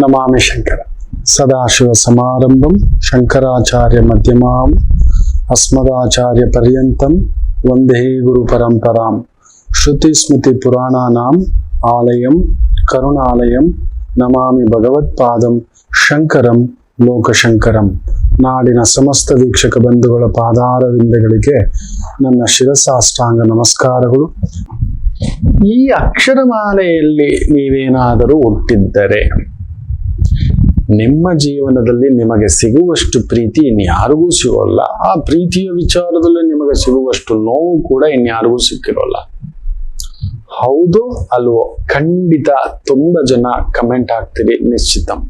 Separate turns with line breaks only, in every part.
ನಮಾಮಿ ಶಂಕರ ಸದಾಶಿವ ಸಮಾರಂಭಂ ಶಂಕರಾಚಾರ್ಯ ಮಧ್ಯಮಾಂ ಅಸ್ಮದಾಚಾರ್ಯ ಪರ್ಯಂತಂ ವಂದೇ ಗುರು ಪರಂಪರಾಂ ಶ್ರುತಿ ಸ್ಮೃತಿ ಪುರಾಣಾನಾಂ ಆಲಯಂ ಕರುಣಾಲಯಂ ನಮಾಮಿ ಭಗವತ್ಪಾದಂ ಶಂಕರಂ ಲೋಕಶಂಕರಂ ನಾಡಿನ ಸಮಸ್ತ ವೀಕ್ಷಕ ಬಂಧುಗಳ ಪಾದಾರವಿಂದಗಳಿಗೆ ನನ್ನ ಶಿರಸಾಷ್ಟಾಂಗ ನಮಸ್ಕಾರಗಳು. ಈ ಅಕ್ಷರಮಾಲೆಯಲ್ಲಿ ನೀವೇನಾದರೂ ಹುಟ್ಟಿದ್ದರೆ ನಿಮ್ಮ ಜೀವನದಲ್ಲಿ ನಿಮಗೆ ಸಿಗುವಷ್ಟು ಪ್ರೀತಿ ಇನ್ಯಾರಿಗೂ ಸಿಗೋಲ್ಲ. ಆ ಪ್ರೀತಿಯ ವಿಚಾರದಲ್ಲಿ ನಿಮಗೆ ಸಿಗುವಷ್ಟು ನೋವು ಕೂಡ ಇನ್ಯಾರಿಗೂ ಸಿಕ್ಕಿರೋಲ್ಲ. ಹೌದು, ಅಲ್ವೋ? ಖಂಡಿತ ತುಂಬಾ ಜನ ಕಮೆಂಟ್ ಹಾಕ್ತೀರಿ, ನಿಶ್ಚಿತಂ.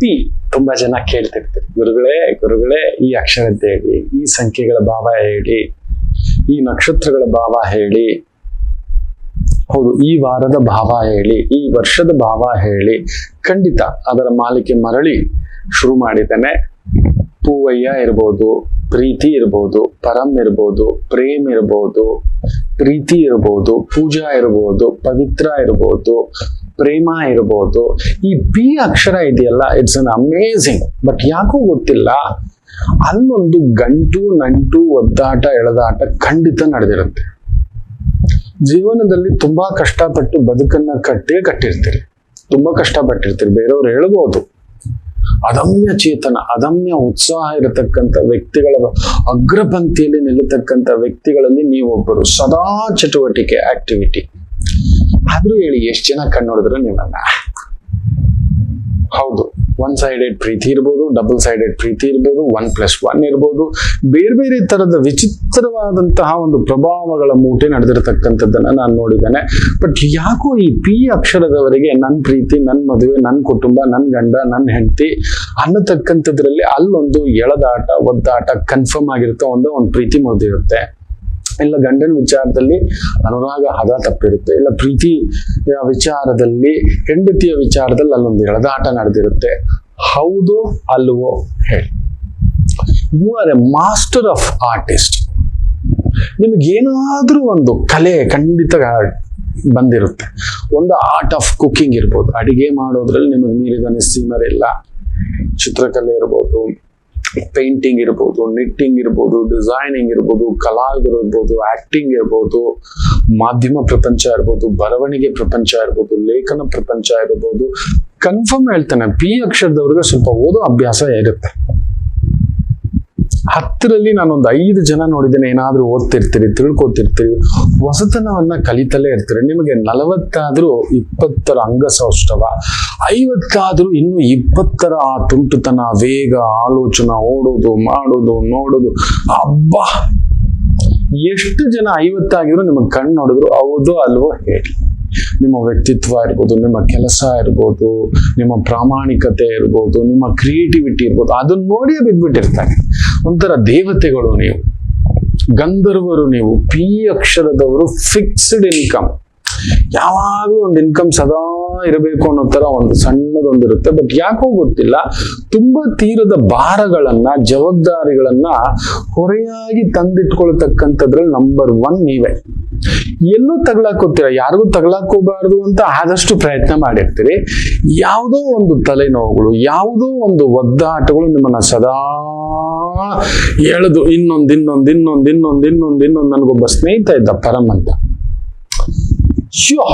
ಪಿ ತುಂಬಾ ಜನ ಕೇಳ್ತಿರ್ತೀರಿ, ಗುರುಗಳೇ ಗುರುಗಳೇ, ಈ ಅಕ್ಷರತೆ ಹೇಳಿ, ಈ ಸಂಖ್ಯೆಗಳ ಭಾವ ಹೇಳಿ, ಈ ನಕ್ಷತ್ರಗಳ ಭಾವ ಹೇಳಿ ಹೌದು, ಈ ವಾರದ ಭಾವ ಹೇಳಿ, ಈ ವರ್ಷದ ಭಾವ ಹೇಳಿ ಖಂಡಿತ ಅದರ ಮಾಲಿಕೆ ಮರಳಿ ಶುರು ಮಾಡಿದ್ದೇನೆ. ಪೂವಯ್ಯ ಇರ್ಬೋದು, ಪ್ರೀತಿ ಇರ್ಬೋದು, ಪರಂ ಇರ್ಬೋದು, ಪ್ರೇಮ್ ಇರ್ಬೋದು, ಪ್ರೀತಿ ಇರ್ಬೋದು, ಪೂಜಾ ಇರ್ಬೋದು, ಪವಿತ್ರ ಇರ್ಬೋದು, ಪ್ರೇಮ ಇರ್ಬೋದು. ಈ ಪಿ ಅಕ್ಷರ ಇದೆಯಲ್ಲ ಇಟ್ಸ್ ಅನ್ ಅಮೇಝಿಂಗ್ ಬಟ್ ಯಾಕೋ ಗೊತ್ತಿಲ್ಲ? ಅಲ್ಲೊಂದು ಗಂಟು ನಂಟು ಒದ್ದಾಟ ಎಳೆದಾಟ ಖಂಡಿತ ನಡೆದಿರುತ್ತೆ. ಜೀವನದಲ್ಲಿ ತುಂಬಾ ಕಷ್ಟಪಟ್ಟು ಬದುಕನ್ನ ಕಟ್ಟೇ ಕಟ್ಟಿರ್ತೀರಿ. ತುಂಬಾ ಕಷ್ಟಪಟ್ಟಿರ್ತೀರಿ. ಬೇರೆಯವ್ರು ಹೇಳ್ಬೋದು. ಅದಮ್ಯ ಚೇತನ, ಅದಮ್ಯ ಉತ್ಸಾಹ ಇರತಕ್ಕಂಥ ವ್ಯಕ್ತಿಗಳ ಅಗ್ರಪಂಕ್ತಿಯಲ್ಲಿ ನಿಲ್ಲತಕ್ಕಂಥ ವ್ಯಕ್ತಿಗಳಲ್ಲಿ ನೀವೊಬ್ಬರು. ಸದಾ ಚಟುವಟಿಕೆ ಆಕ್ಟಿವಿಟಿ ಆದ್ರೂ ಹೇಳಿ, ಎಷ್ಟು ಜನ ಕಣ್ಣೊಡಿದ್ರು ನಿಮ್ಮನ್ನ? ಹೌದು. ಒನ್ ಸೈಡೆಡ್ ಪ್ರೀತಿ ಇರ್ಬೋದು ಡಬಲ್ ಸೈಡೆಡ್ ಪ್ರೀತಿ ಇರ್ಬೋದು ಒನ್ ಪ್ಲಸ್ ಒನ್ ಇರ್ಬೋದು. ಬೇರೆ ಬೇರೆ ತರದ ವಿಚಿತ್ರವಾದಂತಹ ಒಂದು ಪ್ರಭಾವಗಳ ಮೂಟೆ ನಡೆದಿರತಕ್ಕಂಥದ್ದನ್ನ ನಾನು ನೋಡಿದ್ದೇನೆ. ಬಟ್ ಯಾಕೋ ಈ ಪಿ ಅಕ್ಷರದವರೆಗೆ ನನ್ನ ಪ್ರೀತಿ ನನ್ನ ಮದುವೆ ನನ್ನ ಕುಟುಂಬ ನನ್ನ ಗಂಡ ನನ್ನ ಹೆಂಡತಿ ಅನ್ನತಕ್ಕಂಥದ್ರಲ್ಲಿ ಅಲ್ಲೊಂದು ಎಳೆದಾಟ, ಒದ್ದಾಟ ಕನ್ಫರ್ಮ್ ಆಗಿರುತ್ತೆ ಒಂದು ಒಂದು ಪ್ರೀತಿ ಮುರಿದಿರುತ್ತೆ. ಇಲ್ಲ ಗಂಡನ ವಿಚಾರದಲ್ಲಿ ಅನುರಾಗ ಹದ ತಪ್ಪಿರುತ್ತೆ. ಇಲ್ಲ ಪ್ರೀತಿ ವಿಚಾರದಲ್ಲಿ, ಹೆಂಡತಿಯ ವಿಚಾರದಲ್ಲಿ ಅಲ್ಲೊಂದು ಎಳೆದಾಟ ನಡೆದಿರುತ್ತೆ. ಹೌದು ಅಲ್ವೋ ಹೇಳಿ. You are a master of artist ನಿಮಗೇನಾದ್ರೂ ಒಂದು ಕಲೆ ಖಂಡಿತ ಬಂದಿರುತ್ತೆ. ಒಂದು ಆರ್ಟ್ ಆಫ್ ಕುಕಿಂಗ್ ಇರ್ಬೋದು. ಅಡಿಗೆ ಮಾಡೋದ್ರಲ್ಲಿ ನಿಮಗೆ ಮೀರಿದ ನಿಸ್ಸೀಮರೆ ಇಲ್ಲ ಚಿತ್ರಕಲೆ ಇರ್ಬೋದು. ಪೇಂಟಿಂಗ್ ಇರ್ಬೋದು ನಿಟ್ಟಿಂಗ್ ಇರ್ಬೋದು ಡಿಸೈನಿಂಗ್ ಇರ್ಬೋದು, ಕಲಾವಿದರು ಇರ್ಬೋದು ಆಕ್ಟಿಂಗ್ ಇರ್ಬೋದು, ಮಾಧ್ಯಮ ಪ್ರಪಂಚ ಇರ್ಬೋದು, ಬರವಣಿಗೆ ಪ್ರಪಂಚ ಇರ್ಬೋದು, ಲೇಖನ ಪ್ರಪಂಚ ಇರ್ಬೋದು. ಕನ್ಫರ್ಮ್ ಹೇಳ್ತಾನೆ ಪಿ ಅಕ್ಷರದವ್ರಿಗೆ ಸ್ವಲ್ಪ ಓದೋ ಅಭ್ಯಾಸ ಇರುತ್ತೆ. ಹತ್ತರಲ್ಲಿ ನಾನೊಂದು ಐದು ಜನ ನೋಡಿದ್ದೇನೆ, ಏನಾದರೂ ಓದ್ತಿರ್ತೀರಿ, ತಿಳ್ಕೊತಿರ್ತೀರಿ, ಹೊಸತನವನ್ನು ಕಲಿತಲೇ ಇರ್ತೀರಿ. ನಿಮಗೆ ನಲವತ್ತಾದರೂ ಇಪ್ಪತ್ತರ ಅಂಗಸೌಷ್ಠವ ಐವತ್ತಾದರೂ ಇನ್ನು ಇಪ್ಪತ್ತರ ಆ ತುಂಟುತನ, ವೇಗ, ಆಲೋಚನೆ, ಓಡೋದು, ಮಾಡೋದು, ನೋಡೋದು ಹಬ್ಬ ಎಷ್ಟು ಜನ ಐವತ್ತಾಗಿದ್ರು ನಿಮಗೆ ಕಣ್ಣು ನೋಡಿದ್ರು, ಹೌದು ಅಲ್ವೋ ಹೇಳಿ. ನಿಮ್ಮ ವ್ಯಕ್ತಿತ್ವ ಇರ್ಬೋದು, ನಿಮ್ಮ ಕೆಲಸ ಇರ್ಬೋದು, ನಿಮ್ಮ ಪ್ರಾಮಾಣಿಕತೆ ಇರ್ಬೋದು, ನಿಮ್ಮ ಕ್ರಿಯೇಟಿವಿಟಿ ಇರ್ಬೋದು ಅದನ್ನ ನೋಡಿಯೇ ಬಿದ್ಬಿಟ್ಟಿರ್ತಾರೆ. ಒಂಥರ ದೇವತೆಗಳು ನೀವು. ಗಂಧರ್ವರು ನೀವು ಪಿ ಅಕ್ಷರದವರು ಫಿಕ್ಸ್ಡ್ ಇನ್ಕಮ್ ಯಾವಾಗಲೂ ಒಂದು ಇನ್ಕಮ್ ಸದಾ ಇರಬೇಕು ಅನ್ನೋ ತರ ಒಂದು ಸಣ್ಣದೊಂದಿರುತ್ತೆ. ಬಟ್ ಯಾಕೋ ಗೊತ್ತಿಲ್ಲ, ತುಂಬಾ ತೀರದ ಭಾರಗಳನ್ನ, ಜವಾಬ್ದಾರಿಗಳನ್ನ ಹೊರೆಯಾಗಿ ತಂದಿಟ್ಕೊಳ್ತಕ್ಕಂಥದ್ರಲ್ಲಿ ನಂಬರ್ ಒನ್ ನೀವೇ. ಎಲ್ಲೂ ತಗ್ಲಾಕೋತೀರ ಯಾರಿಗೂ ತಗ್ಲಾಕೋಬಾರ್ದು ಅಂತ ಆದಷ್ಟು ಪ್ರಯತ್ನ ಮಾಡಿರ್ತೀರಿ. ಯಾವುದೋ ಒಂದು ತಲೆನೋವುಗಳು, ಯಾವುದೋ ಒಂದು ಒದ್ದಾಟಗಳು ನಿಮ್ಮನ್ನ ಸದಾ ಎಳೆದು, ಇನ್ನೊಂದು ಇನ್ನೊಂದು ಇನ್ನೊಂದು ಇನ್ನೊಂದು ಇನ್ನೊಂದು ಇನ್ನೊಂದು, ನನಗೊಬ್ಬ ಸ್ನೇಹಿತ ಇದ್ದ ಪರಮ್ ಅಂತ ಶ್ಯೋ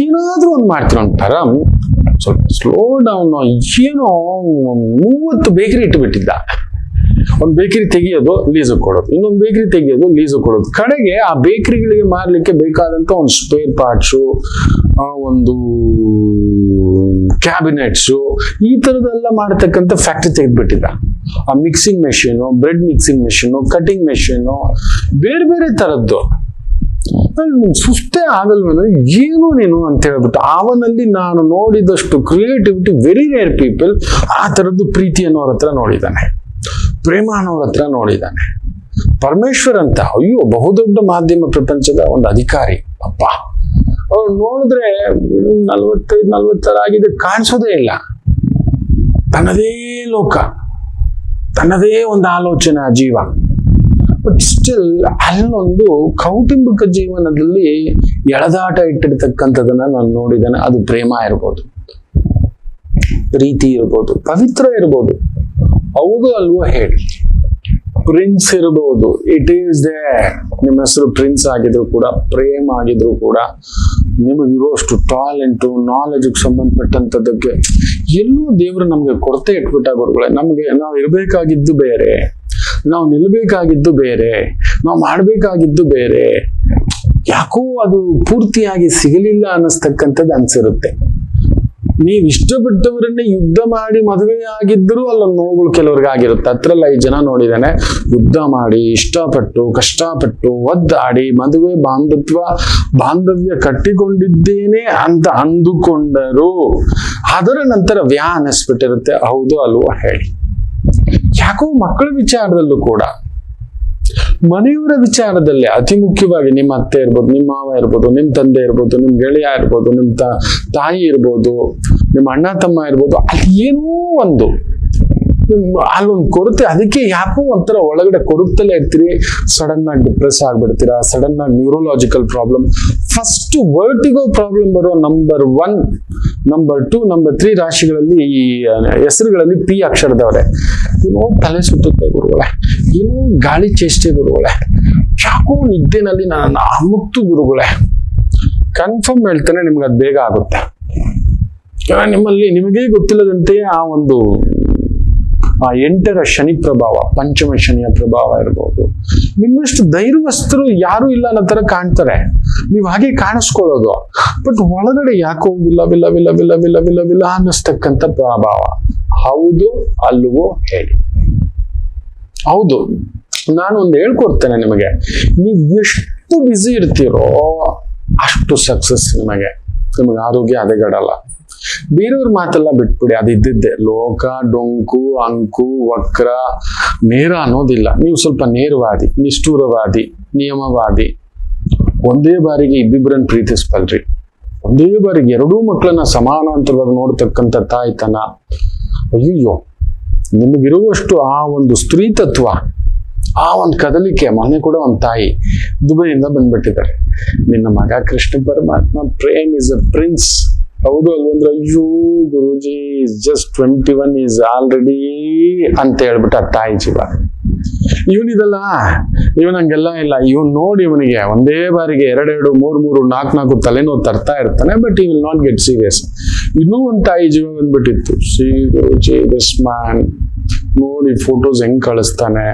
ಏನಾದ್ರೂ ಒಂದು ಮಾಡ್ತೀರ ಒಂಥರ ಸ್ವಲ್ಪ ಸ್ಲೋ ಡೌನ್ ಏನೋ ಮೂವತ್ತು ಬೇಕರಿ ಇಟ್ಟುಬಿಟ್ಟಿದ್ದ ಒಂದು ಬೇಕರಿ ತೆಗಿಯೋದು ಲೀಸು ಕೊಡೋದು. ಇನ್ನೊಂದು ಬೇಕರಿ ತೆಗಿಯೋದು ಲೀಸು ಕೊಡೋದು. ಕಡೆಗೆ ಆ ಬೇಕರಿಗಳಿಗೆ ಮಾರಲಿಕ್ಕೆ ಬೇಕಾದಂತ ಒಂದು ಸ್ಪೇರ್ ಪಾರ್ಟ್ಸು ಒಂದು ಕ್ಯಾಬಿನೆಟ್ಸು ಈ ತರದೆಲ್ಲ ಮಾಡ್ತಕ್ಕಂಥ ಫ್ಯಾಕ್ಟ್ರಿ ತೆಗೆದುಬಿಟ್ಟಿದ್ದ. ಆ mixing machine bread mixing machine cutting machine ಬೇರೆ ಬೇರೆ ತರದ್ದು. ಸುಸ್ತೇ ಆಗಲ್ವೇನೋ? ಏನು ನೀನು ಅಂತ ಹೇಳ್ಬಿಟ್ಟು ಅವನಲ್ಲಿ ನಾನು ನೋಡಿದಷ್ಟು ಕ್ರಿಯೇಟಿವಿಟಿ ವೆರಿ ರೇರ್ ಪೀಪಲ್ ಆ ಥರದ್ದು ಪ್ರೀತಿ ಅನ್ನೋರ ಹತ್ರ ನೋಡಿದ್ದಾನೆ. ಪ್ರೇಮ ಅನ್ನೋರ ಹತ್ರ ನೋಡಿದ್ದಾನೆ. ಪರಮೇಶ್ವರ್ ಅಂತ ಅಯ್ಯೋ, ಬಹುದೊಡ್ಡ ಮಾಧ್ಯಮ ಪ್ರಪಂಚದ ಒಂದು ಅಧಿಕಾರಿ, ಅಪ್ಪ. ಅವ್ರು ನೋಡಿದ್ರೆ ನಲ್ವತ್ತೈದು ನಲ್ವತ್ತರ ಆಗಿದೆ ಕಾಣಿಸೋದೇ ಇಲ್ಲ. ತನ್ನದೇ ಲೋಕ, ತನ್ನದೇ ಒಂದು ಆಲೋಚನಾ ಜೀವ. ಬಟ್ ಸ್ಟಿಲ್ ಅಲ್ಲೊಂದು ಕೌಟುಂಬಿಕ ಜೀವನದಲ್ಲಿ ಎಳೆದಾಟ ಇಟ್ಟಿರ್ತಕ್ಕಂಥದನ್ನ ನಾನು ನೋಡಿದ್ದೇನೆ. ಅದು ಪ್ರೇಮ ಇರ್ಬೋದು. ಪ್ರೀತಿ ಇರ್ಬೋದು. ಪವಿತ್ರ ಇರ್ಬೋದು. ಹೌದು ಅಲ್ವೋ ಹೇಳಿ. ಪ್ರಿನ್ಸ್ ಇರ್ಬೋದು. ಇಟ್ ಈಸ್ ದೇ ನಿಮ್ಮ ಹೆಸರು ಪ್ರಿನ್ಸ್ ಆಗಿದ್ರು ಕೂಡ, ಪ್ರೇಮ್ ಆಗಿದ್ರು ಕೂಡ ನಿಮಗಿರುವಷ್ಟು ಟ್ಯಾಲೆಂಟು ನಾಲೆಜ್ಗೆ ಸಂಬಂಧಪಟ್ಟಂಥದ್ದಕ್ಕೆ ಎಲ್ಲೂ ದೇವರು ನಮಗೆ ಕೊರತೆ ಇಟ್ಬಿಟ್ಟ ಗುರುಗಳೇ. ನಮಗೆ ನಾವು ಇರಬೇಕಾಗಿದ್ದು ಬೇರೆ. ನಾವು ನಿಲ್ಬೇಕಾಗಿದ್ದು ಬೇರೆ, ನಾವು ಮಾಡಬೇಕಾಗಿದ್ದು ಬೇರೆ. ಯಾಕೋ ಅದು ಪೂರ್ತಿಯಾಗಿ ಸಿಗಲಿಲ್ಲ ಅನ್ನಿಸ್ತಕ್ಕಂಥದ್ದು ಅನ್ಸಿರುತ್ತೆ. ನೀವು ಇಷ್ಟಪಟ್ಟವರನ್ನೇ ಯುದ್ಧ ಮಾಡಿ ಮದುವೆ ಆಗಿದ್ದರೂ ಅಲ್ಲೊಂದು ನೋವುಗಳು ಕೆಲವ್ರಿಗೆ ಆಗಿರುತ್ತೆ. ಈ ಜನ ನೋಡಿದಾನೆ, ಯುದ್ಧ ಮಾಡಿ, ಇಷ್ಟಪಟ್ಟು, ಕಷ್ಟಪಟ್ಟು, ಒದ್ದಾಡಿ, ಮದುವೆ ಬಾಂಧತ್ವ, ಬಾಂಧವ್ಯ ಕಟ್ಟಿಕೊಂಡಿದ್ದೇನೆ ಅಂತ ಅಂದುಕೊಂಡರು. ಅದರ ನಂತರ ವ್ಯಾ ಅನ್ನಿಸ್ಬಿಟ್ಟಿರುತ್ತೆ ಹೌದು ಅಲ್ವೋ ಹೇಳಿ. ಯಾಕೋ ಮಕ್ಕಳ ವಿಚಾರದಲ್ಲೂ ಕೂಡ, ಮನೆಯವರ ವಿಚಾರದಲ್ಲಿ ಅತಿ ಮುಖ್ಯವಾಗಿ ನಿಮ್ಮ ಅತ್ತೆ ಇರ್ಬೋದು, ನಿಮ್ಮ ಮಾವ ಇರ್ಬೋದು, ನಿಮ್ಮ ತಂದೆ ಇರ್ಬೋದು, ನಿಮ್ಮ ಗೆಳೆಯ ಇರ್ಬೋದು, ನಿಮ್ಮ ತಾಯಿ ಇರ್ಬೋದು, ನಿಮ್ಮ ಅಣ್ಣ ತಮ್ಮ ಇರ್ಬೋದು ಏನೋ ಒಂದು ಅಲ್ಲೊಂದು ಕೊರತೆ, ಅದಕ್ಕೆ ಯಾಕೋ ಒಂಥರ ಒಳಗಡೆ ಕೊರಗ್ತಲೇ ಇರ್ತೀರಿ. ಸಡನ್ ಆಗಿ ಡಿಪ್ರೆಸ್ ಆಗ್ಬಿಡ್ತೀರಾ ಸಡನ್ ಆಗಿ neurological problem first vertigo problem ಬರೋ number one number two number three ರಾಶಿಗಳಲ್ಲಿ ಈ ಹೆಸರುಗಳಲ್ಲಿ ಪಿ ಅಕ್ಷರದವ್ರೆ ಏನೋ ತಲೆ ಸುತ್ತುತ್ತೆ ಗುರುಗಳೇ, ಏನೋ ಗಾಳಿ ಚೇಷ್ಟೆ ಗುರುಗಳೇ. ಯಾಕೋ ನಿದ್ದೆನಲ್ಲಿ ನನ್ನ ಅಮುಕ್ತು ಗುರುಗಳೇ. ಕನ್ಫರ್ಮ್ ಹೇಳ್ತಾನೆ ನಿಮ್ಗೆ ಅದು ಬೇಗ ಆಗುತ್ತೆ. ನಿಮ್ಮಲ್ಲಿ ನಿಮಗೇ ಗೊತ್ತಿಲ್ಲದಂತೆ ಆ ಒಂದು ಆ ಎಂಟರ ಶನಿ ಪ್ರಭಾವ, ಪಂಚಮ ಶನಿಯ ಪ್ರಭಾವ ಇರಬಹುದು ನಿಮ್ಮಷ್ಟು ಧೈರ್ಯವಸ್ತರು ಯಾರು ಇಲ್ಲ ಅನ್ನೋ ತರ ಕಾಣ್ತಾರೆ. ನೀವು ಹಾಗೆ ಕಾಣಿಸ್ಕೊಳ್ಳೋದು. ಬಟ್ ಒಳಗಡೆ ಯಾಕೋ ವಿಲ್ಲ ವಿಲ್ಲ ವಿಲ್ಲ ವಿಲ್ಲ ವಿಲ್ಲ ವಿಲ್ಲ ವಿಲ್ಲ ಅನ್ನಿಸ್ತಕ್ಕಂಥ ಪ್ರಭಾವ. ಹೌದು, ಅಲ್ಲವೋ, ಹೇಳಿ. ಹೌದು. ನಾನು ಒಂದು ಹೇಳ್ಕೊಡ್ತೇನೆ ನಿಮಗೆ. ನೀವು ಎಷ್ಟು ಬ್ಯುಸಿ ಇರ್ತೀರೋ ಅಷ್ಟು ಸಕ್ಸಸ್ ನಿಮಗೆ. ನಿಮಗೆ ಆರೋಗ್ಯ ಹದಗೆಡಲ್ಲ. ಬೇರೆಯವ್ರ ಮಾತೆಲ್ಲ ಬಿಟ್ಬಿಡಿ, ಅದು ಇದ್ದಿದ್ದೆ. ಲೋಕ, ಡೊಂಕು, ಅಂಕು, ವಕ್ರ, ನೇರ ಅನ್ನೋದಿಲ್ಲ. ನೀವು ಸ್ವಲ್ಪ ನೇರವಾದಿ, ನಿಷ್ಠೂರವಾದಿ, ನಿಯಮವಾದಿ. ಒಂದೇ ಬಾರಿಗೆ ಇಬ್ಬಿಬ್ಬರನ್ನ ಪ್ರೀತಿಸ್ಬಲ್ರಿ. ಒಂದೇ ಬಾರಿಗೆ ಎರಡೂ ಮಕ್ಕಳನ್ನ ಸಮಾನಾಂತರವಾಗಿ ನೋಡ್ತಕ್ಕಂಥ ತಾಯ್ತನ. ಅಯ್ಯೋ ನಿಮಗಿರುವಷ್ಟು ಆ ಒಂದು ಸ್ತ್ರೀ ತತ್ವ ಆ ಒಂದು ಕದಲಿಕೆ ಮನೆ ಕೂಡ ಒಂದು ತಾಯಿ ದುಬೈಯಿಂದ ಬಂದ್ಬಿಟ್ಟಿದ್ದಾರೆ. ನಿನ್ನ ಮಗ ಕೃಷ್ಣ ಪರಮಾತ್ಮ, ಪ್ರೇಮ್ ಇಸ್ ಅ ಪ್ರಿನ್ಸ್. ಹೌದು ಅಲ್ವಂದ್ರೆ? ಅಯ್ಯೋ, Guruji just twenty one is already ಅಂತ ಹೇಳ್ಬಿಟ್ಟ ತಾಯಿ ಜೀವ. ಇವನಿದಲ್ಲ ಇವನ್ ಇಲ್ಲ. ಇವನ್ ನೋಡಿ ಇವನಿಗೆ ಒಂದೇ ಬಾರಿಗೆ ಎರಡೆರಡು ಮೂರು ಮೂರು, ನಾಲ್ಕು ನಾಲ್ಕು ತಲೆನೋವು ತರ್ತಾ ಇರ್ತಾನೆ ಬಟ್ ಈ ವಿಲ್ ನಾಟ್ ಗೆಟ್ ಸೀರಿಯಸ್ ಇನ್ನೂ ಒಂದು ತಾಯಿ ಜೀವ ಬಂದ್ಬಿಟ್ಟಿತ್ತು. ಶ್ರೀ ಗುರುಜಿ ದಿಸ್ ಮ್ಯಾನ್ ನೋಡಿ ಫೋಟೋಸ್ ಹೆಂಗ್ ಕಳಿಸ್ತಾನೆ.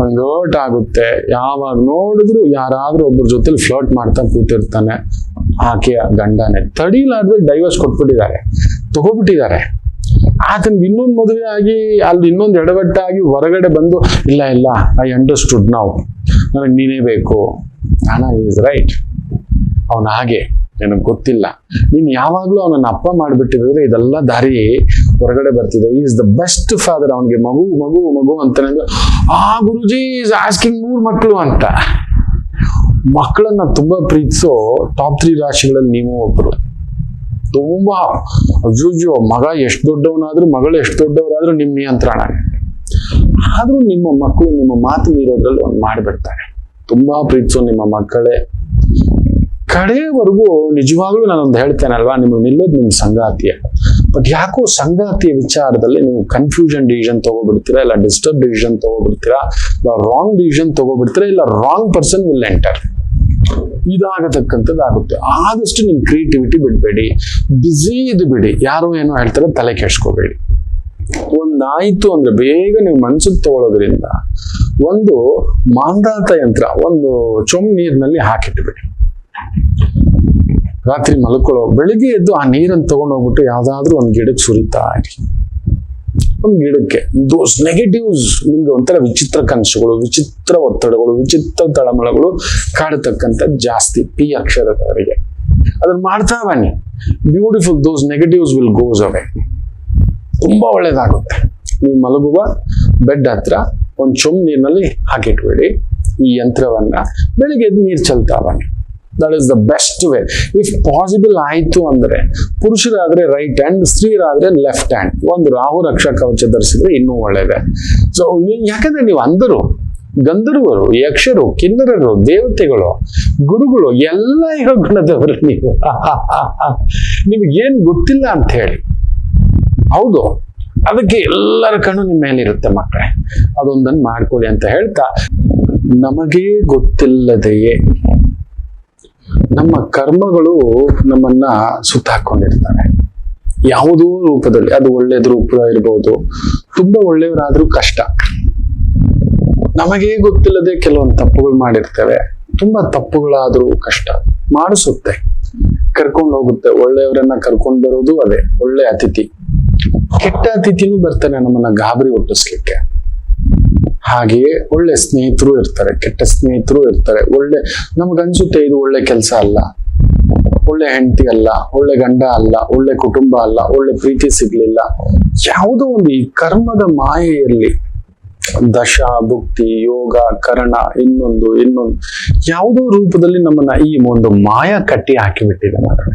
ನಂಗೆ ಆಗುತ್ತೆ. ಯಾವಾಗ ನೋಡಿದ್ರು ಯಾರಾದ್ರೂ ಒಬ್ಬರ ಜೊತೆಲಿ ಫ್ಲರ್ಟ್ ಮಾಡ್ತಾ ಕೂತಿರ್ತಾನೆ. ಆಕೆಯ ಗಂಡನೇ. ತಡಿಲಾರ್ದೆ ಡೈವರ್ಸ್ ಕೊಟ್ಬಿಟ್ಟಿದ್ದಾರೆ. ತಗೋಬಿಟ್ಟಿದ್ದಾರೆ. ಆತನಿಗೆ ಇನ್ನೊಂದು ಮದುವೆ ಆಗಿ, ಅಲ್ಲಿ ಇನ್ನೊಂದು ಎಡವಟ್ಟಾಗಿ ಹೊರಗಡೆ ಬಂದು, ಇಲ್ಲ ಇಲ್ಲ ಐ ಅಂಡರ್ಸ್ಟುಡ್ ನಾವು ನನಗೆ ನೀನೇ ಬೇಕು. ನಾನ ಈಸ್ ರೈಟ್ ಅವನ ಹಾಗೆ, ನನಗೆ ಗೊತ್ತಿಲ್ಲ. ನೀನು ಯಾವಾಗಲೂ ಅವನನ್ನು ಅಪ್ಪ ಮಾಡಿಬಿಟ್ಟಿದ್ರೆ ಇದೆಲ್ಲ ದಾರಿ ಹೊರಗಡೆ ಬರ್ತಿದೆ. ಈಸ್ ದ ಬೆಸ್ಟ್ ಫಾದರ್ ಅವನಿಗೆ. ಮಗು ಮಗು ಮಗು ಅಂತ ಆ ಗುರುಜಿ ಈಸ್ ಆಸ್ಕಿಂಗ್ ಮೂರು ಮಕ್ಕಳು ಅಂತ. ಮಕ್ಕಳನ್ನ ತುಂಬಾ ಪ್ರೀತಿಸೋ ಟಾಪ್ ತ್ರೀ ರಾಶಿಗಳಲ್ಲಿ ನೀವು ಒಬ್ರು. ತುಂಬಾ ಅಯ್ಯೋ ಮಗ ಎಷ್ಟು ದೊಡ್ಡವನಾದ್ರೂ, ಮಗಳು ಎಷ್ಟು ದೊಡ್ಡವರಾದ್ರೂ ನಿಮ್ ನಿಯಂತ್ರಣ. ಆದ್ರೂ ನಿಮ್ಮ ಮಕ್ಕಳು ನಿಮ್ಮ ಮಾತು ಮೀರೋದ್ರಲ್ಲಿ ಒಂದು ಮಾಡಿಬಿಡ್ತಾರೆ. ತುಂಬಾ ಪ್ರೀತಿಸೋ ನಿಮ್ಮ ಮಕ್ಕಳೇ. ಕಡೆಯವರೆಗೂ ನಿಜವಾಗ್ಲೂ ನಾನೊಂದು ಹೇಳ್ತೇನಲ್ವಾ, ನಿಮಗೆ ನಿಲ್ಲೋದು ನಿಮ್ಮ ಸಂಗಾತಿಯ. ಬಟ್ ಯಾಕೋ ಸಂಗಾತಿಯ ವಿಚಾರದಲ್ಲಿ ನೀವು ಕನ್ಫ್ಯೂಷನ್ ಡಿಸಿಷನ್ ತಗೋಬಿಡ್ತೀರಾ, ಇಲ್ಲ ಡಿಸ್ಟರ್ಬ್ ಡಿಸಿಷನ್ ತಗೋಬಿಡ್ತೀರಾ, ಇಲ್ಲ ರಾಂಗ್ ಡಿಸಿಷನ್ ತಗೋಬಿಡ್ತೀರಾ, ಇಲ್ಲ ರಾಂಗ್ ಪರ್ಸನ್ ವಿಲ್ ಎಂಟರ್ ಇದಾಗತಕ್ಕಂಥದ್ದು ಆಗುತ್ತೆ ಆದಷ್ಟು ನಿಮ್ಮ ಕ್ರಿಯೇಟಿವಿಟಿ ಬಿಡಬೇಡಿ. ಬ್ಯುಸಿ ಇದು ಬಿಡಿ. ಯಾರೋ ಏನೋ ಹೇಳ್ತಾರೆ, ತಲೆ ಕೆಡ್ಸ್ಕೋಬೇಡಿ. ಒಂದಾಯಿತು ಅಂದ್ರೆ ಬೇಗ ನೀವು ಮನ್ಸಿಗೆ ತಗೊಳ್ಳೋದ್ರಿಂದ ಒಂದು ಮಾಂದಾತ ಯಂತ್ರ, ಒಂದು ಚೊಮ್ ನೀರಿನಲ್ಲಿ ಹಾಕಿಟ್ಬಿಡಿ. ರಾತ್ರಿ ಮಲ್ಕೊಳ್ಳೋ ಬೆಳಿಗ್ಗೆ ಎದ್ದು ಆ ನೀರನ್ನು ತಗೊಂಡು ಹೋಗ್ಬಿಟ್ಟು ಯಾವುದಾದ್ರೂ ಒಂದು ಗಿಡಕ್ಕೆ ಸುರಿತಾ ಇರಿ. ಒಂದು ಗಿಡಕ್ಕೆ. ದೋಸ್ ನೆಗೆಟಿವ್ಸ್ ನಿಮ್ಗೆ ಒಂಥರ ವಿಚಿತ್ರ ಕನಸುಗಳು, ವಿಚಿತ್ರ ಒತ್ತಡಗಳು, ವಿಚಿತ್ರ ತಳಮಳಗಳು ಕಾಡತಕ್ಕಂಥ ಜಾಸ್ತಿ ಪಿ ಅಕ್ಷರದವರಿಗೆ. ಅದನ್ನ ಮಾಡ್ತಾ ಬನ್ನಿ beautiful those negatives will goes away ತುಂಬಾ ಒಳ್ಳೇದಾಗುತ್ತೆ. ನೀವು ಮಲಗುವ ಬೆಡ್ ಹತ್ರ ಒಂದು ಚೊಂಬ್ ನೀರಿನಲ್ಲಿ ಹಾಕಿಟ್ಬೇಡಿ. ಈ ಯಂತ್ರವನ್ನ ಬೆಳಿಗ್ಗೆ ಎದ್ದು ನೀರು ಚೆಲ್ತಾ ಬನ್ನಿ that is the best way if possible ಆಯ್ತು ಅಂದ್ರೆ ಪುರುಷರಾದರೆ ರೈಟ್ ಹ್ಯಾಂಡ್ ಸ್ತ್ರೀಯರಾದರೆ ಲೆಫ್ಟ್ ಹ್ಯಾಂಡ್ ಒಂದು ರಾಹು ರಕ್ಷಾ ಕವಚ ಧರಿಸಿದ್ರೆ ಇನ್ನೂ ಒಳ್ಳೇದೆ. ಸೊ ಯಾಕಂದ್ರೆ ನೀವು ಅಂದರು ಗಂಧರ್ವರು, ಯಕ್ಷರು, ಕಿನ್ನರರು, ದೇವತೆಗಳು, ಗುರುಗಳು, ಎಲ್ಲ ಇರೋ ಗುಣದವರು ನೀವು ನಿಮಗೇನು ಗೊತ್ತಿಲ್ಲ ಅಂತ ಹೇಳಿ. ಹೌದು. ಅದಕ್ಕೆ ಎಲ್ಲರ ಕಣ್ಣು ನಿಮ್ಮ ಮೇಲೆ ಇರುತ್ತೆ ಮಕ್ಕಳೇ. ಅದೊಂದನ್ನು ಮಾಡ್ಕೊಳ್ಳಿ ಅಂತ ಹೇಳ್ತಾ, ನಮಗೇ ಗೊತ್ತಿಲ್ಲದೆಯೇ ನಮ್ಮ ಕರ್ಮಗಳು ನಮ್ಮನ್ನ ಸುತ್ತಾಕೊಂಡಿರ್ತಾರೆ ಯಾವುದೋ ರೂಪದಲ್ಲಿ, ಅದು ಒಳ್ಳೇದ್ ರೂಪ ಇರ್ಬೋದು, ತುಂಬಾ ಒಳ್ಳೆಯವರಾದ್ರೂ ಕಷ್ಟ. ನಮಗೇ ಗೊತ್ತಿಲ್ಲದೆ ಕೆಲವೊಂದು ತಪ್ಪುಗಳು ಮಾಡಿರ್ತೇವೆ. ತುಂಬಾ ತಪ್ಪುಗಳಾದ್ರೂ ಕಷ್ಟ. ಮಾಡಿಸುತ್ತೆ. ಕರ್ಕೊಂಡು ಹೋಗುತ್ತೆ. ಒಳ್ಳೆಯವರನ್ನ ಕರ್ಕೊಂಡು ಬರೋದು ಅದೇ, ಒಳ್ಳೆ ಅತಿಥಿ. ಕೆಟ್ಟ ಅತಿಥಿನೂ ಬರ್ತಾನೆ ನಮ್ಮನ್ನ ಗಾಬರಿ ಹುಟ್ಟಿಸ್ಲಿಕ್ಕೆ ಹಾಗೆಯೇ ಒಳ್ಳೆ ಸ್ನೇಹಿತರು ಇರ್ತಾರೆ, ಕೆಟ್ಟ ಸ್ನೇಹಿತರು ಇರ್ತಾರೆ. ಒಳ್ಳೆ ನಮಗನ್ಸುತ್ತೆ ಇದು ಒಳ್ಳೆ ಕೆಲಸ ಅಲ್ಲ. ಒಳ್ಳೆ ಹೆಂಡತಿ ಅಲ್ಲ, ಒಳ್ಳೆ ಗಂಡ ಅಲ್ಲ, ಒಳ್ಳೆ ಕುಟುಂಬ ಅಲ್ಲ, ಒಳ್ಳೆ ಪ್ರೀತಿ ಸಿಗ್ಲಿಲ್ಲ. ಯಾವುದೋ ಒಂದು ಈ ಕರ್ಮದ ಮಾಯೆಯಲ್ಲಿ ದಶ, ಭುಕ್ತಿ, ಯೋಗ, ಕರ್ಣ, ಇನ್ನೊಂದು ಇನ್ನೊಂದು, ಯಾವುದೋ ರೂಪದಲ್ಲಿ ನಮ್ಮನ್ನ ಈ ಒಂದು ಮಾಯ ಕಟ್ಟಿ ಹಾಕಿಬಿಟ್ಟಿದೆ ಮಾತ್ರ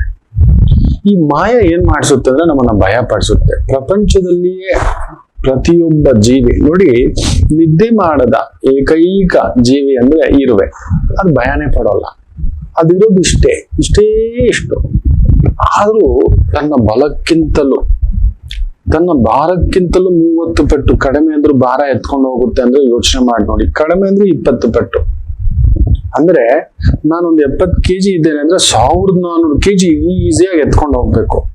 ಈ ಮಾಯ ಏನ್ ಮಾಡಿಸುತ್ತೆ ಅಂದ್ರೆ ನಮ್ಮನ್ನ ಭಯ ಪಡಿಸುತ್ತೆ ಪ್ರಪಂಚದಲ್ಲಿಯೇ ಪ್ರತಿಯೊಬ್ಬ ಜೀವಿ, ನೋಡಿ, ನಿದ್ದೆ ಮಾಡದ ಏಕೈಕ ಜೀವಿ ಅಂದ್ರೆ ಇರುವೆ. ಅದು ಭಯಾನೇ ಪಡೋಲ್ಲ. ಅದಿರೋದು ಇಷ್ಟೇ. ಇಷ್ಟೇ ಇಷ್ಟು. ಆದ್ರೂ ತನ್ನ ಬಲಕ್ಕಿಂತಲೂ, ತನ್ನ ಭಾರಕ್ಕಿಂತಲೂ ಮೂವತ್ತು ಪಟ್ಟು ಕಡಿಮೆ ಅಂದ್ರೂ ಭಾರ ಎತ್ಕೊಂಡು ಹೋಗುತ್ತೆ ಅಂದ್ರೆ ಯೋಚನೆ ಮಾಡಿ ನೋಡಿ. ಕಡಿಮೆ ಅಂದ್ರೆ ಇಪ್ಪತ್ತು ಪಟ್ಟು. ಅಂದ್ರೆ ನಾನೊಂದು ಎಪ್ಪತ್ತು ಕೆಜಿ ಇದ್ದೇನೆ ಅಂದ್ರೆ ಸಾವಿರದ ನಾನೂರು ಕೆಜಿ ಈಸಿಯಾಗಿ ಎತ್ಕೊಂಡು ಹೋಗ್ಬೇಕು.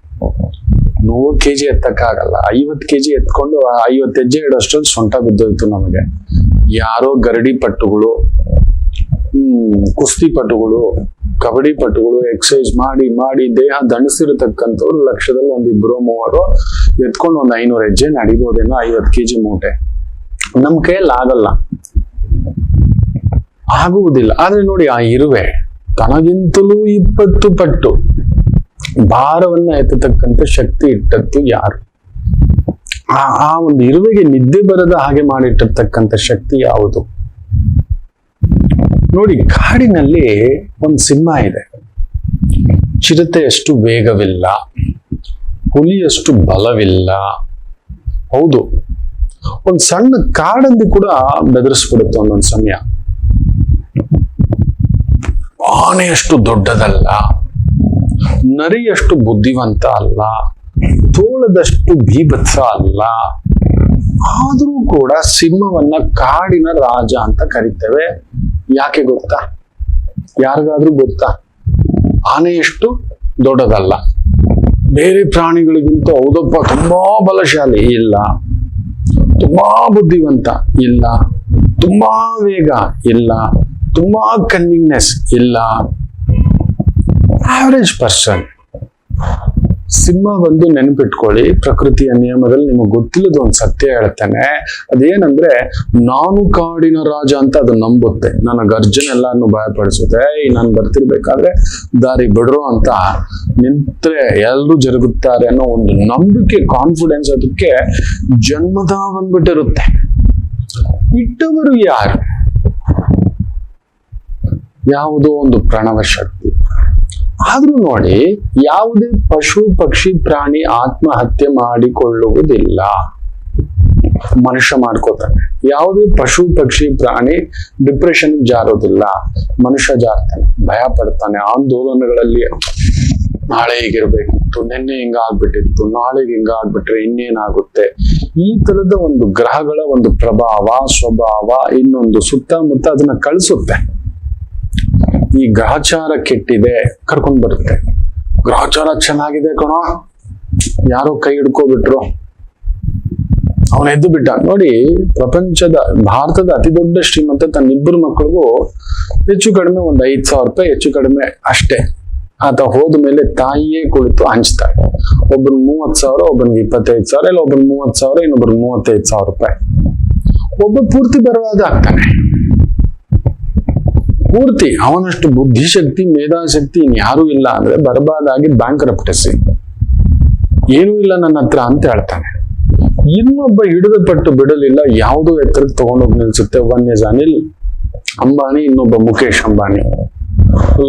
ನೂರು ಕೆಜಿ ಎತ್ತಕ್ಕಾಗಲ್ಲ. ಐವತ್ತು ಕೆಜಿ ಎತ್ಕೊಂಡು ಆ ಐವತ್ತು ಹೆಜ್ಜೆ ಇಡೋಷ್ಟೊಂದು ಸೊಂಟ ಬಿದ್ದೋಯ್ತು ನಮಗೆ. ಯಾರೋ ಗರಡಿ ಪಟ್ಟುಗಳು ಕುಸ್ತಿ ಪಟುಗಳು, ಕಬಡ್ಡಿ ಪಟುಗಳು ಎಕ್ಸೈಜ್ ಮಾಡಿ ಮಾಡಿ ದೇಹ ದಣಿಸಿರತಕ್ಕಂಥವ್ರು ಲಕ್ಷದಲ್ಲಿ ಒಂದ್ ಇಬ್ರು ಮೂವರು ಎತ್ಕೊಂಡು ಒಂದ್ ಐನೂರು ಹೆಜ್ಜೆ ನಡಿಬೋದೇನೋ ಐವತ್ತು ಕೆಜಿ ಮೂಟೆ. ನಮ್ ಕೈಯಲ್ಲಿ ಆಗಲ್ಲ. ಆಗುವುದಿಲ್ಲ. ಆದ್ರೆ ನೋಡಿ ಆ ಇರುವೆ ತನಗಿಂತಲೂ ಇಪ್ಪತ್ತು ಪಟ್ಟು. ಭಾರವನ್ನ ಎತ್ತತಕ್ಕಂಥ ಶಕ್ತಿ ಇಟ್ಟದ್ದು ಯಾರು? ಆ ಆ ಒಂದು ಇರುವೆಗೆ ನಿದ್ದೆ ಬರದ ಹಾಗೆ ಮಾಡಿಟ್ಟಿರ್ತಕ್ಕಂಥ ಶಕ್ತಿ ಯಾವುದು? ನೋಡಿ, ಕಾಡಿನಲ್ಲಿ ಒಂದು ಸಿಂಹ ಇದೆ. ಚಿರತೆಯಷ್ಟು ವೇಗವಿಲ್ಲ, ಹುಲಿಯಷ್ಟು ಬಲವಿಲ್ಲ. ಹೌದು, ಒಂದು ಸಣ್ಣ ಕಾಡಂದಿ ಕೂಡ ಬೆದರಿಸ್ಬಿಡುತ್ತೆ ಒಂದೊಂದು ಸಮಯ. ಆನೆಯಷ್ಟು ದೊಡ್ಡದಲ್ಲ. ನರಿಯಷ್ಟು ಬುದ್ಧಿವಂತ ಅಲ್ಲ, ತೋಳದಷ್ಟು ಭೀಭತ್ಸ ಅಲ್ಲ. ಆದರೂ ಕೂಡ ಸಿಂಹವನ್ನ ಕಾಡಿನ ರಾಜ ಅಂತ ಕರಿತೇವೆ. ಯಾಕೆ ಗೊತ್ತಾ? ಯಾರಿಗಾದ್ರೂ ಗೊತ್ತಾ? ಆನೆಯಷ್ಟು ದೊಡ್ಡದಲ್ಲ. ಬೇರೆ ಪ್ರಾಣಿಗಳಿಗಿಂತ ಹೌದಪ್ಪ ತುಂಬಾ ಬಲಶಾಲಿ ಇಲ್ಲ. ತುಂಬಾ ಬುದ್ಧಿವಂತ ಇಲ್ಲ. ತುಂಬಾ ವೇಗ ಇಲ್ಲ. ತುಂಬಾ ಕನ್ನಿಂಗ್ನೆಸ್ ಇಲ್ಲ. ಆವರೇಜ್ ಪರ್ಸನ್ ಸಿಂಹ ಬಂದು ನೆನಪಿಟ್ಕೊಳ್ಳಿ, ಪ್ರಕೃತಿಯ ನಿಯಮದಲ್ಲಿ ನಿಮಗೆ ಗೊತ್ತಿಲ್ಲದ ಒಂದು ಸತ್ಯ ಹೇಳ್ತಾನೆ. ಅದೇನಂದ್ರೆ, ನಾನು ಕಾಡಿನ ರಾಜ ಅಂತ ಅದು ನಂಬುತ್ತೆ. ನನ್ನ ಗರ್ಜನ ಎಲ್ಲಾನು ಭಯಪಡಿಸುತ್ತೆ. ಈ ನಾನು ಬರ್ತಿರ್ಬೇಕಾದ್ರೆ ದಾರಿ ಬಿಡ್ರು ಅಂತ ನಿಂತ್ರೆ ಎಲ್ರು ಜರುಗುತ್ತಾರೆ ಅನ್ನೋ ಒಂದು ನಂಬಿಕೆ ಕಾನ್ಫಿಡೆನ್ಸ್ ಅದಕ್ಕೆ ಜನ್ಮದ ಬಂದ್ಬಿಟ್ಟಿರುತ್ತೆ. ಇಟ್ಟವರು ಯಾರು? ಯಾವುದೋ ಒಂದು ಪ್ರಣವ ಶಕ್ತಿ. ಆದ್ರೂ ನೋಡಿ, ಯಾವುದೇ ಪಶು, ಪಕ್ಷಿ, ಪ್ರಾಣಿ ಆತ್ಮಹತ್ಯೆ ಮಾಡಿಕೊಳ್ಳುವುದಿಲ್ಲ. ಮನುಷ್ಯ ಮಾಡ್ಕೋತಾನೆ. ಯಾವುದೇ ಪಶು, ಪಕ್ಷಿ, ಪ್ರಾಣಿ ಡಿಪ್ರೆಷನ್ ಜಾರೋದಿಲ್ಲ ಮನುಷ್ಯ ಜಾರ್ತಾನೆ ಭಯ ಪಡ್ತಾನೆ ಆಂದೋಲನಗಳಲ್ಲಿ ನಾಳೆ ಹೀಗಿರ್ಬೇಕಿತ್ತು, ನಿನ್ನೆ ಹಿಂಗ ಆಗ್ಬಿಟ್ಟಿತ್ತು ನಾಳೆಗೆ ಹಿಂಗ ಆಗ್ಬಿಟ್ರೆ ಇನ್ನೇನಾಗುತ್ತೆ? ಈ ತರದ ಒಂದು ಗ್ರಹಗಳ ಒಂದು ಪ್ರಭಾವ, ಸ್ವಭಾವ ಇನ್ನೊಂದು ಸುತ್ತಮುತ್ತ ಅದನ್ನ ಕಳಿಸುತ್ತೆ. ಈ ಗ್ರಹಚಾರ ಕೆಟ್ಟಿದೆ ಕರ್ಕೊಂಡ್ ಬರುತ್ತೆ. ಗ್ರಹಚಾರ ಚೆನ್ನಾಗಿದೆ ಕಣೋ. ಯಾರೋ ಕೈ ಹಿಡ್ಕೋಬಿಟ್ರು. ಅವನ ಎದ್ದು ಬಿಟ್ಟ. ನೋಡಿ, ಪ್ರಪಂಚದ, ಭಾರತದ ಅತಿ ದೊಡ್ಡ ಶ್ರೀಮಂತ ತನ್ನ ಇಬ್ಬರು ಮಕ್ಕಳಿಗೂ ಹೆಚ್ಚು ಕಡಿಮೆ ಒಂದು ಐದ್ ಸಾವಿರ ರೂಪಾಯಿ ಹೆಚ್ಚು ಕಡಿಮೆ ಅಷ್ಟೇ. ಆತ ಹೋದ ಮೇಲೆ ತಾಯಿಯೇ ಕುಳಿತು ಹಂಚ್ತಾರೆ ಒಬ್ಬನ್ ಮೂವತ್ ಸಾವಿರ ಒಬ್ಬನಿಗೆ ಇಪ್ಪತ್ತೈದು ಸಾವಿರ, ಇಲ್ಲ ಒಬ್ಬನ್ ಮೂವತ್ ಸಾವಿರ ಇನ್ನೊಬ್ಬರು ಮೂವತ್ತೈದು ಸಾವಿರ ರೂಪಾಯಿ. ಒಬ್ಬ ಪೂರ್ತಿ ಬರವಾದ ಆಗ್ತಾನೆ. ಪೂರ್ತಿ ಅವನಷ್ಟು ಬುದ್ಧಿಶಕ್ತಿ, ಮೇಧಾಶಕ್ತಿ ಇನ್ಯಾರೂ ಇಲ್ಲ ಅಂದ್ರೆ ಬರಬಾದಾಗಿ ಬ್ಯಾಂಕ್ ರಪ್ಟಿಸಿ ಏನೂ ಇಲ್ಲ ನನ್ನ ಹತ್ರ ಅಂತ ಹೇಳ್ತಾನೆ. ಇನ್ನೊಬ್ಬ ಹಿಡಿದ ಪಟ್ಟು ಬಿಡಲಿಲ್ಲ, ಯಾವುದೋ ಎತ್ತರಕ್ಕೆ ತಗೊಂಡೋಗಿ ನಿಲ್ಸುತ್ತೆ ಇಸ್ ಅನಿಲ್ ಅಂಬಾನಿ, ಇನ್ನೊಬ್ಬ ಮುಖೇಶ್ ಅಂಬಾನಿ.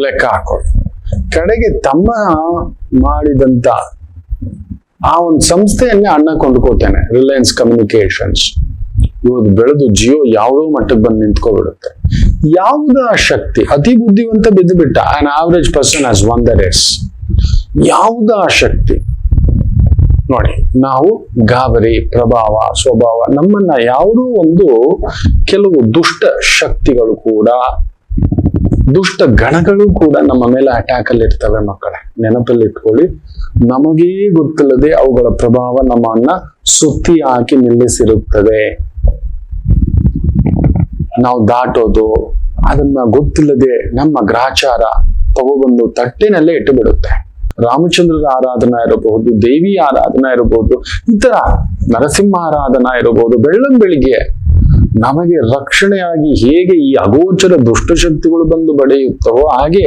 ಲೆಕ್ಕ ಹಾಕೊಳ್ಳಿ. ಕಡೆಗೆ ತಮ್ಮ ಮಾಡಿದಂತ ಆ ಒಂದು ಸಂಸ್ಥೆಯನ್ನೇ ಅಣ್ಣ ಕೊಂಡ್ಕೋತೇನೆ ರಿಲಯನ್ಸ್ ಕಮ್ಯುನಿಕೇಶನ್ಸ್ ಇವ್ರದ್ದು ಬೆಳೆದು ಜಿಯೋ ಯಾವುದೋ ಮಟ್ಟಕ್ಕೆ ಬಂದು ನಿಂತ್ಕೊಬಿಡುತ್ತೆ. ಯಾವುದ ಶಕ್ತಿ? ಅತಿ ಬುದ್ಧಿವಂತ ಬಿದ್ದು ಬಿಟ್ಟ. An average person as one the ಯಾವುದ ಆ ಶಕ್ತಿ? ನೋಡಿ, ನಾವು ಗಾಬರಿ, ಪ್ರಭಾವ, ಸ್ವಭಾವ, ನಮ್ಮನ್ನ ಯಾವುದೋ ಒಂದು ಕೆಲವು ದುಷ್ಟ ಶಕ್ತಿಗಳು ಕೂಡ, ದುಷ್ಟ ಗಣಗಳು ಕೂಡ ನಮ್ಮ ಮೇಲೆ ಅಟ್ಯಾಕ್ ಅಲ್ಲಿ ಇರ್ತವೆ ಮಕ್ಕಳೇ. ನೆನಪಲ್ಲಿ ಇಟ್ಕೊಳ್ಳಿ ನಮಗೇ ಗೊತ್ತಿಲ್ಲದೆ ಅವುಗಳ ಪ್ರಭಾವ ನಮ್ಮನ್ನ ಸುತ್ತಿ ಹಾಕಿ ನಿಲ್ಲಿಸಿರುತ್ತದೆ. ನಾವು ದಾಟೋದು, ಅದನ್ನ ಗೊತ್ತಿಲ್ಲದೆ ನಮ್ಮ ಗ್ರಾಚಾರ ತಗೊಬಂದು ತಟ್ಟೆನಲ್ಲೇ ಇಟ್ಟು ಬಿಡುತ್ತೆ ರಾಮಚಂದ್ರರ ಆರಾಧನಾ ಇರಬಹುದು ದೇವಿ ಆರಾಧನಾ ಇರಬಹುದು ಈ ತರ ನರಸಿಂಹ ಆರಾಧನಾ ಇರಬಹುದು ಬೆಳ್ಳಂ ಬೆಳಿಗ್ಗೆ ನಮಗೆ ರಕ್ಷಣೆಯಾಗಿ ಹೇಗೆ ಈ ಅಗೋಚರ ದುಷ್ಟಶಕ್ತಿಗಳು ಬಂದು ಬಡಿಯುತ್ತವೋ ಹಾಗೆ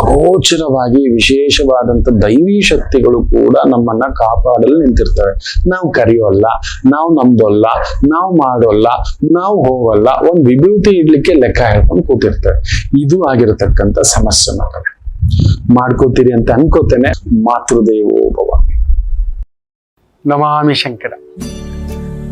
ಅಗೋಚರವಾಗಿ ವಿಶೇಷವಾದಂತ ದೈವಿ ಶಕ್ತಿಗಳು ಕೂಡ ನಮ್ಮನ್ನ ಕಾಪಾಡಲು ನಿಂತಿರ್ತವೆ. ನಾವು ಕರೆಯೋಲ್ಲ, ನಾವು ನಮ್ದೊಲ್ಲ ನಾವು ಮಾಡೋಲ್ಲ, ನಾವು ಹೋಗಲ್ಲ, ಒಂದ್ ವಿಭೂತಿ ಇಡ್ಲಿಕ್ಕೆ ಲೆಕ್ಕ ಹೇಳ್ಕೊಂಡು ಕೂತಿರ್ತವೆ. ಇದು ಆಗಿರತಕ್ಕಂತ ಸಮಸ್ಯೆ ಮಕ್ಕಳು ಮಾಡ್ಕೋತೀರಿ ಅಂತ ಅನ್ಕೋತೇನೆ. ಮಾತೃದೇವೋ ಭವ. ನಮಾಮಿ ಶಂಕರ.